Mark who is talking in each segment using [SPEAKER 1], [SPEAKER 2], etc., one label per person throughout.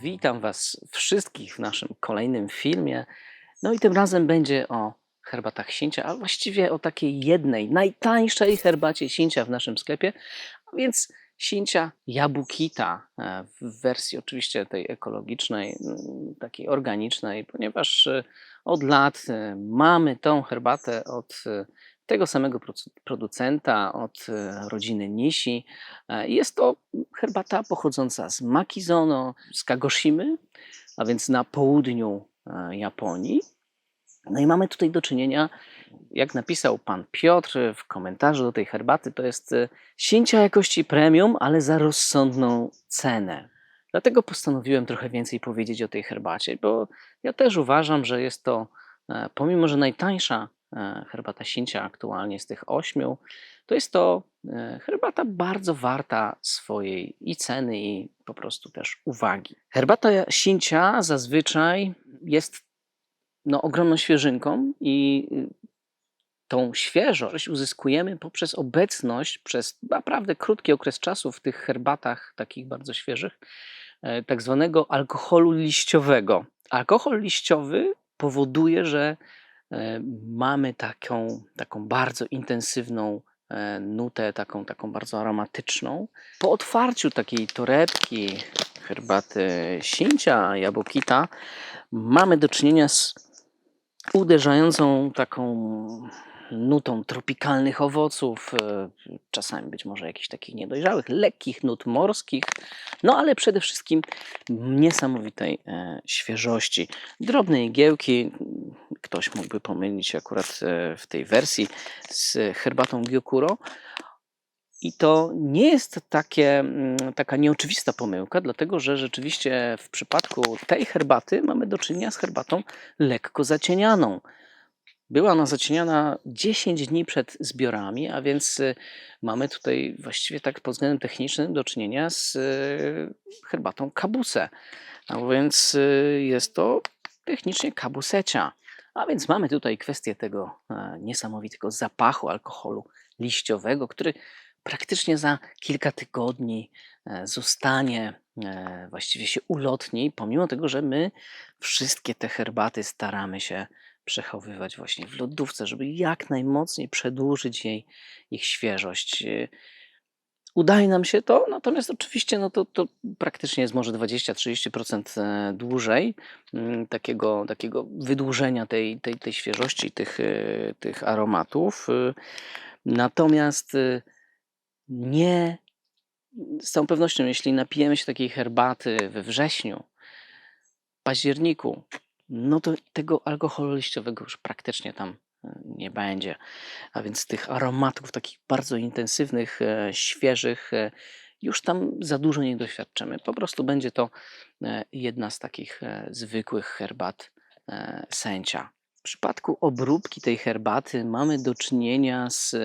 [SPEAKER 1] Witam Was wszystkich w naszym kolejnym filmie. No i tym razem będzie o herbatach sięcia, a właściwie o takiej jednej, najtańszej herbacie sięcia w naszym sklepie, a więc sięcia jabukita e, w wersji oczywiście tej ekologicznej, takiej organicznej, ponieważ e, od lat e, mamy tą herbatę od tego samego producenta, od e, rodziny Nishi. E, Jest to herbata pochodząca z Makizono, z Kagoshimy, a więc na południu e, Japonii. No i mamy tutaj do czynienia, jak napisał pan Piotr w komentarzu do tej herbaty, to jest sięcia jakości premium, ale za rozsądną cenę. Dlatego postanowiłem trochę więcej powiedzieć o tej herbacie, bo ja też uważam, że jest to, pomimo że najtańsza herbata sięcia aktualnie z tych ośmiu, to jest to e, herbata bardzo warta swojej i ceny, i po prostu też uwagi. Herbata sięcia zazwyczaj jest no, ogromną świeżynką i y, tą świeżość uzyskujemy poprzez obecność przez naprawdę krótki okres czasu w tych herbatach takich bardzo świeżych, e, tak zwanego alkoholu liściowego. Alkohol liściowy powoduje, że e, mamy taką, taką bardzo intensywną e, nutę, taką, taką bardzo aromatyczną. Po otwarciu takiej torebki herbaty sięcia, jabłkita, mamy do czynienia z uderzającą taką nutą tropikalnych owoców, e, czasami być może jakichś takich niedojrzałych, lekkich nut morskich, no ale przede wszystkim niesamowitej e, świeżości. Drobne igiełki, ktoś mógłby pomylić akurat e, w tej wersji z herbatą Gyokuro. I to nie jest takie, mm, taka nieoczywista pomyłka, dlatego że rzeczywiście w przypadku tej herbaty mamy do czynienia z herbatą lekko zacienianą. Była ona zacieniana 10 dni przed zbiorami, a więc y, mamy tutaj właściwie tak pod względem technicznym do czynienia z y, herbatą kabuse. A więc jest to technicznie kabusecia. A więc mamy tutaj kwestię tego e, niesamowitego zapachu alkoholu liściowego, który praktycznie za kilka tygodni e, zostanie, e, właściwie się ulotni, pomimo tego, że my wszystkie te herbaty staramy się przechowywać właśnie w lodówce, żeby jak najmocniej przedłużyć jej ich świeżość. Udaje nam się to, natomiast oczywiście no to, to praktycznie jest może 20-30% e, dłużej mm, takiego, takiego wydłużenia tej, tej, tej świeżości, tych, e, tych aromatów. E, Natomiast nie z całą pewnością, jeśli napijemy się takiej herbaty we wrześniu, październiku, no to tego alkoholu liściowego już praktycznie tam nie będzie. A więc tych aromatów takich bardzo intensywnych, e, świeżych, e, już tam za dużo nie doświadczymy. Po prostu będzie to e, jedna z takich zwykłych herbat sęcia. W przypadku obróbki tej herbaty mamy do czynienia z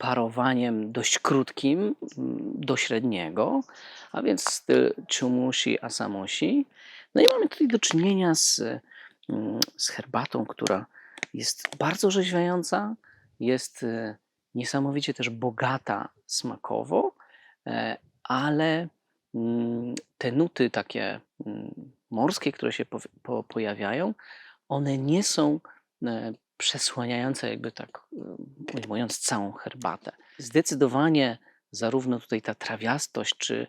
[SPEAKER 1] parowaniem dość krótkim mm, do średniego, a więc styl chumushi asamoshi. No i mamy tutaj do czynienia z, mm, z herbatą, która jest bardzo rzeźwiająca, jest e, niesamowicie też bogata smakowo, e, ale mm, te nuty takie mm, morskie, które się pojawiają, one nie są e, przesłaniające, jakby tak ujmując całą herbatę. Zdecydowanie zarówno tutaj ta trawiastość, czy,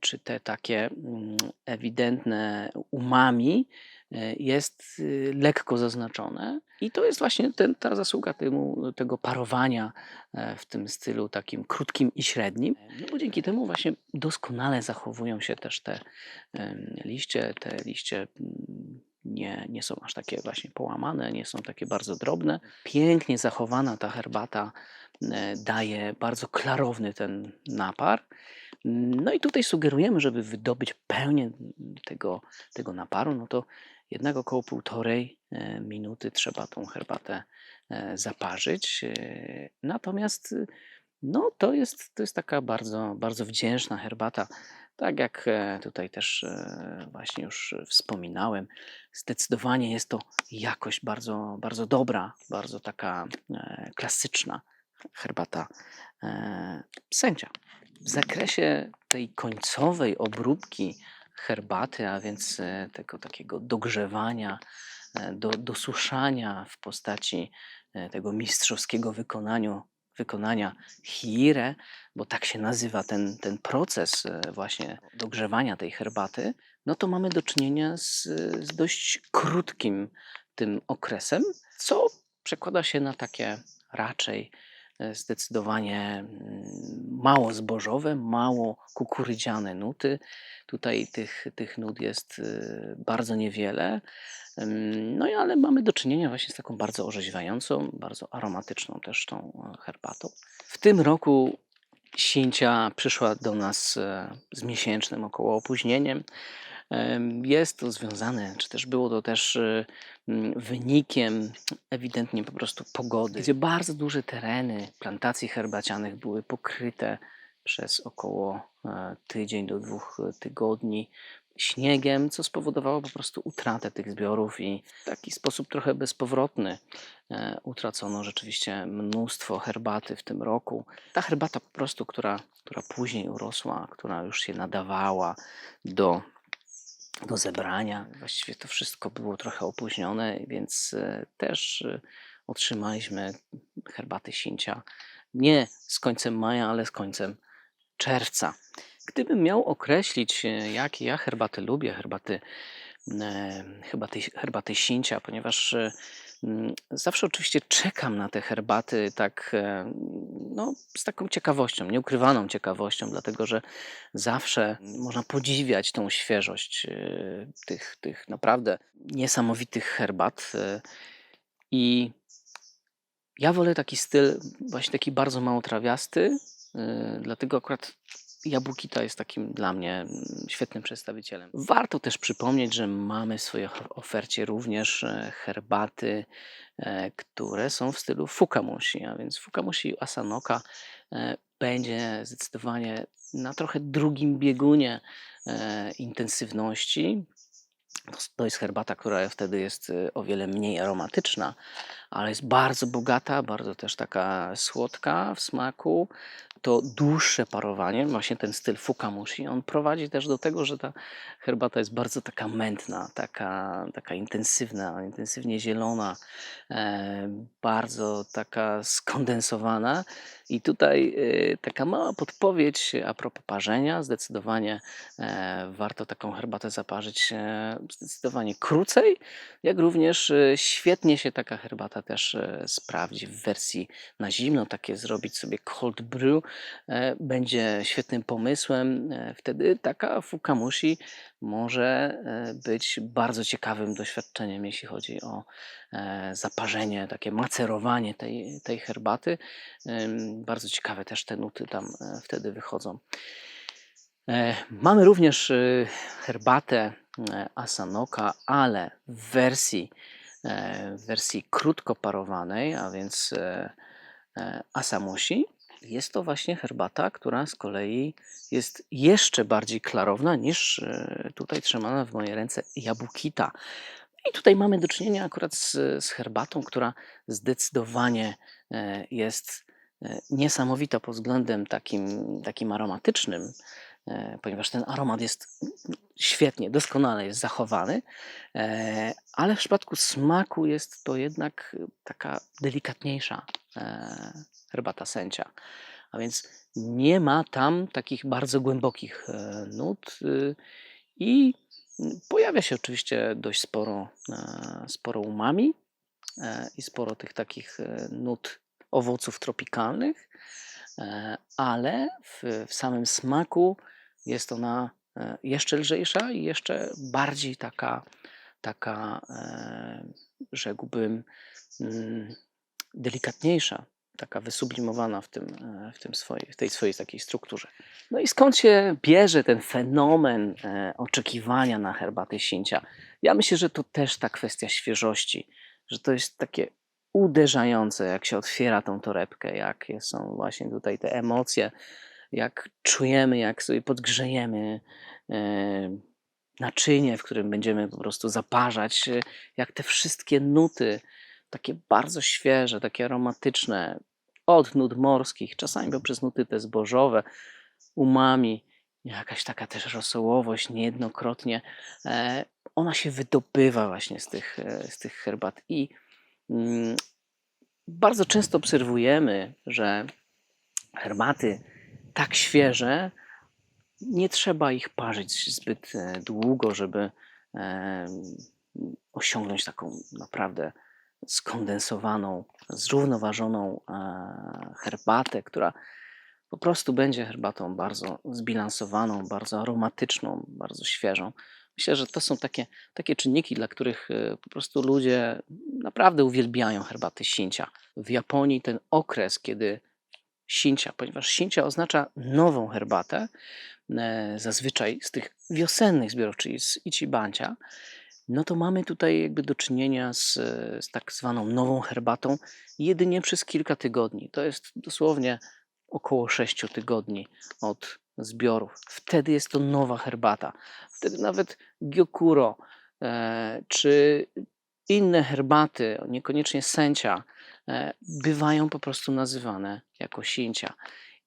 [SPEAKER 1] czy te takie mm, ewidentne umami jest y, lekko zaznaczone. I to jest właśnie ten, ta zasługa temu, tego parowania e, w tym stylu takim krótkim i średnim. No bo dzięki temu właśnie doskonale zachowują się też te liście. Te liście mm, nie, nie są aż takie właśnie połamane, nie są takie bardzo drobne. Pięknie zachowana ta herbata e, daje bardzo klarowny ten napar. No i tutaj sugerujemy, żeby wydobyć pełnię tego, tego naparu, no to jednak około półtorej e, minuty trzeba tą herbatę e, zaparzyć. E, Natomiast no, to, jest, to jest taka bardzo, bardzo wdzięczna herbata. Tak jak tutaj też właśnie już wspominałem, zdecydowanie jest to jakość bardzo, bardzo dobra, bardzo taka klasyczna herbata sędzia. W zakresie tej końcowej obróbki herbaty, a więc e, tego takiego dogrzewania, e, do, dosuszania w postaci e, tego mistrzowskiego wykonaniu, wykonania hire, bo tak się nazywa ten, ten proces właśnie dogrzewania tej herbaty, no to mamy do czynienia z, z dość krótkim tym okresem, co przekłada się na takie raczej zdecydowanie mm, mało zbożowe, mało kukurydziane nuty. Tutaj tych, tych nut jest y, bardzo niewiele. No i ale mamy do czynienia właśnie z taką bardzo orzeźwiającą, bardzo aromatyczną też tą e, herbatą. W tym roku Sincia przyszła do nas e, z miesięcznym około opóźnieniem. Jest to związane, czy też było to też e, mm, wynikiem ewidentnie po prostu pogody, gdzie bardzo duże tereny plantacji herbacianych były pokryte przez około e, tydzień do dwóch e, tygodni śniegiem, co spowodowało po prostu utratę tych zbiorów i w taki sposób trochę bezpowrotny e, utracono rzeczywiście mnóstwo herbaty w tym roku. Ta herbata po prostu, która, która później urosła, która już się nadawała do do zebrania. Właściwie to wszystko było trochę opóźnione, więc e, też e, otrzymaliśmy herbaty Sincia nie z końcem maja, ale z końcem czerwca. Gdybym miał określić, e, jakie ja herbaty lubię, herbaty, herbaty, herbaty Sincia, ponieważ zawsze oczywiście czekam na te herbaty tak e, no, z taką ciekawością, nieukrywaną ciekawością, dlatego że zawsze można podziwiać tą świeżość e, tych, tych naprawdę niesamowitych herbat. e, I ja wolę taki styl, właśnie taki bardzo mało trawiasty, dlatego akurat Jabłkita jest takim dla mnie mm, świetnym przedstawicielem. Warto też przypomnieć, że mamy w swojej of- ofercie również e, herbaty, e, które są w stylu Fukamushi, a więc Fukamushi Asanoka e, będzie zdecydowanie na trochę drugim biegunie intensywności. To jest herbata, która wtedy jest o wiele mniej aromatyczna, ale jest bardzo bogata, bardzo też taka słodka w smaku. To dłuższe parowanie, właśnie ten styl Fukamushi, on prowadzi też do tego, że ta herbata jest bardzo taka mętna, taka, taka intensywna, intensywnie zielona, e, bardzo taka skondensowana. I tutaj e, taka mała podpowiedź a propos parzenia. Zdecydowanie e, warto taką herbatę zaparzyć e, zdecydowanie krócej, jak również e, świetnie się taka herbata też e, sprawdzi w wersji na zimno. Takie zrobić sobie cold brew będzie świetnym pomysłem. Wtedy taka fukamushi może być bardzo ciekawym doświadczeniem, jeśli chodzi o zaparzenie, takie macerowanie tej, tej herbaty. Bardzo ciekawe też te nuty tam e, wtedy wychodzą. E, Mamy również e, herbatę e, Asanoka, ale w wersji, e, w wersji krótko parowanej, a więc e, e, Asamushi. Jest to właśnie herbata, która z kolei jest jeszcze bardziej klarowna niż e, tutaj trzymana w mojej ręce Jabukita. I tutaj mamy do czynienia akurat z, z herbatą, która zdecydowanie e, jest e, niesamowita pod względem takim, takim aromatycznym, e, ponieważ ten aromat jest świetnie, doskonale jest zachowany, ale w przypadku smaku jest to jednak taka delikatniejsza herbata sęcia. A więc nie ma tam takich bardzo głębokich nut y, i pojawia się oczywiście dość sporo, e, sporo umami e, i sporo tych takich e, nut owoców tropikalnych, ale w, w samym smaku jest ona jeszcze lżejsza i jeszcze bardziej taka, taka rzekłbym, mm, delikatniejsza, taka wysublimowana w, tym, e, w, tym swojej, w tej swojej takiej strukturze. No i skąd się bierze ten fenomen e, oczekiwania na herbatę sięcia? Ja myślę, że to też ta kwestia świeżości, że to jest takie uderzające, jak się otwiera tą torebkę, jakie są właśnie tutaj te emocje, jak czujemy, jak sobie podgrzejemy e, naczynie, w którym będziemy po prostu zaparzać, jak te wszystkie nuty, takie bardzo świeże, takie aromatyczne, od nut morskich, czasami poprzez nuty te zbożowe, umami jakaś taka też rosołowość niejednokrotnie. E, ona się wydobywa właśnie z tych, e, z tych herbat i mm, bardzo często obserwujemy, że herbaty tak świeże, nie trzeba ich parzyć zbyt e, długo, żeby osiągnąć taką naprawdę skondensowaną, zrównoważoną e, herbatę, która po prostu będzie herbatą bardzo zbilansowaną, bardzo aromatyczną, bardzo świeżą. Myślę, że to są takie, takie czynniki, dla których e, po prostu ludzie naprawdę uwielbiają herbaty sincia. W Japonii ten okres, kiedy sincia, ponieważ sincia oznacza nową herbatę, e, zazwyczaj z tych wiosennych zbiorów, czyli z Ichibancia, no to mamy tutaj jakby do czynienia z, z tak zwaną nową herbatą jedynie przez kilka tygodni. To jest dosłownie około 6 tygodni od zbiorów. Wtedy jest to nowa herbata. Wtedy nawet gyokuro e, czy inne herbaty, niekoniecznie sęcia, e, bywają po prostu nazywane jako sięcia.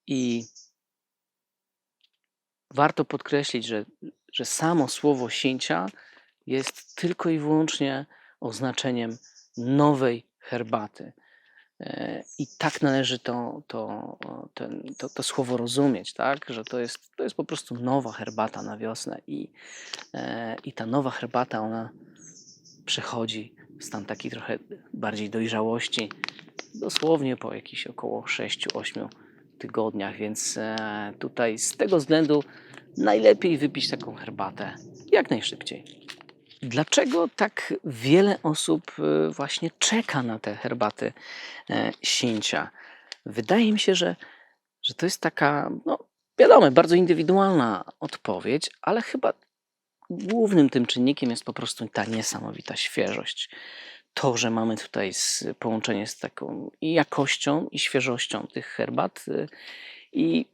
[SPEAKER 1] I warto podkreślić, że, że samo słowo sięcia jest tylko i wyłącznie oznaczeniem nowej herbaty. E, I tak należy to, to, ten, to, to słowo rozumieć, tak? że to jest, to jest po prostu nowa herbata na wiosnę i, e, i ta nowa herbata, ona przechodzi w stan taki trochę bardziej dojrzałości dosłownie po jakichś około 6-8 tygodniach, więc e, tutaj z tego względu najlepiej wypić taką herbatę jak najszybciej. Dlaczego tak wiele osób e, właśnie czeka na te herbaty e, sięcia? Wydaje mi się, że, że to jest taka, no wiadomo, bardzo indywidualna odpowiedź, ale chyba głównym tym czynnikiem jest po prostu ta niesamowita świeżość. To, że mamy tutaj połączenie z taką i jakością, i świeżością tych herbat. y, I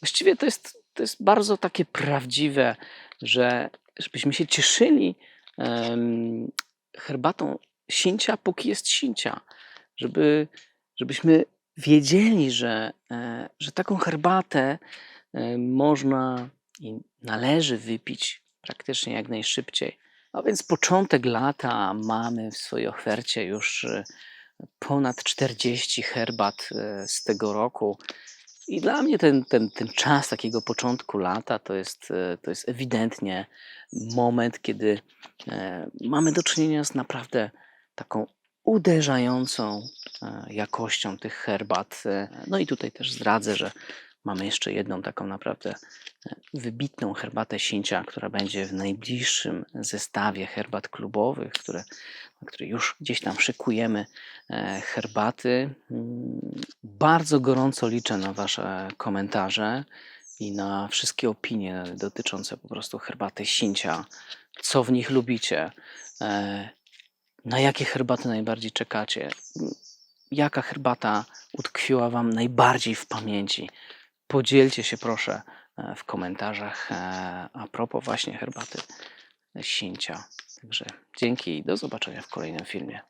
[SPEAKER 1] właściwie to jest, to jest bardzo takie prawdziwe, że żebyśmy się cieszyli em, herbatą sincia, póki jest sincia. Żeby, żebyśmy wiedzieli, że, e, że taką herbatę e, można i należy wypić praktycznie jak najszybciej. A więc początek lata mamy w swojej ofercie już e, ponad 40 herbat e, z tego roku. I dla mnie ten, ten, ten czas takiego początku lata to jest, e, to jest ewidentnie moment, kiedy e, mamy do czynienia z naprawdę taką uderzającą e, jakością tych herbat. No i tutaj też zdradzę, że mamy jeszcze jedną taką naprawdę wybitną herbatę sincia, która będzie w najbliższym zestawie herbat klubowych, które, które już gdzieś tam szykujemy herbaty. Bardzo gorąco liczę na Wasze komentarze i na wszystkie opinie dotyczące po prostu herbaty sincia. Co w nich lubicie? E, Na jakie herbaty najbardziej czekacie? Jaka herbata utkwiła Wam najbardziej w pamięci? Podzielcie się proszę e, w komentarzach e, a propos właśnie herbaty sincia. Także dzięki i do zobaczenia w kolejnym filmie.